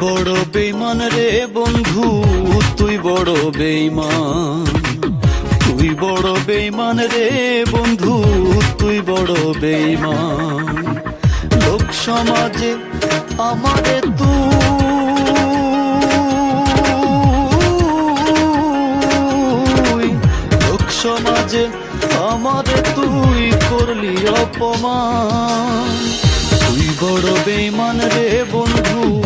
বড় বেইমান রে বন্ধু, তুই বড় বেইমান। তুই বড় বেইমান রে বন্ধু, তুই বড় বেইমান। লোক সমাজে আমারে তুই সমাজে আমারে তুই করলি অপমান। তুই বড় বেইমান রে বন্ধু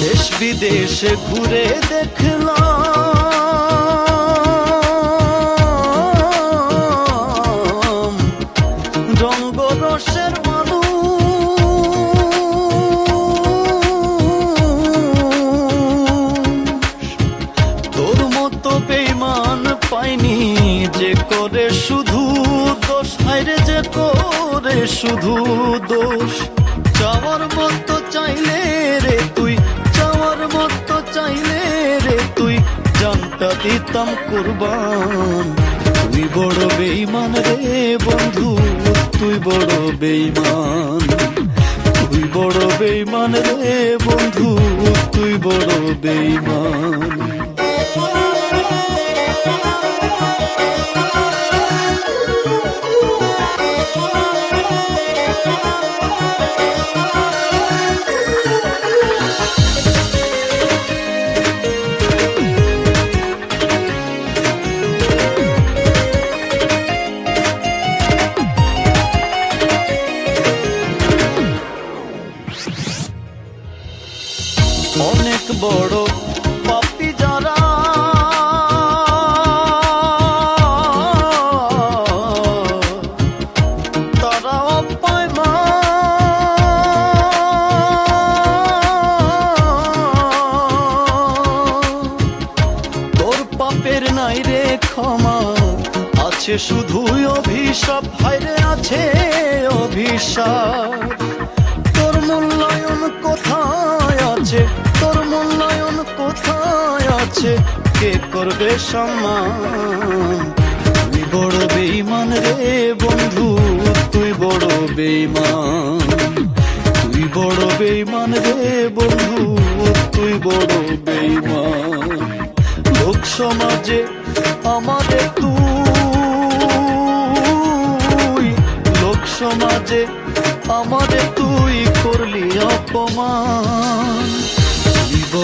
দেশ বিদেশে ঘুরে দেখলাম। রঙ্গরসের মানুষ। তোর মতো বেইমান পাইনি যে করে শুধু দোষ। হাইরে যে করে শুধু দোষ। চাওয়ার মতো চাইলে রে তুই জানটা দিতাম কুরবান। তুই বড় বেইমান রে বন্ধু, তুই বড় বেইমান তুই বড় বেইমান রে বন্ধু, তুই বড় বেইমান বড় পাপি যারা তারা অপায় তোর পাপের নাই রে ক্ষমা, আছে শুধুই অভিশাপ। হাইরে আছে অভিশাপ। তোর মূল্যায়ন কোথায় আছে? আছে, কে করবে সম্মান? তুই বড় বেইমান রে বন্ধু, তুই বড় বেইমান তুই বড় বেইমান রে বন্ধু, তুই বড় বেইমান লোক সমাজে আমাদের তুই, লোক সমাজে আমাদের তুই করলি অপমান।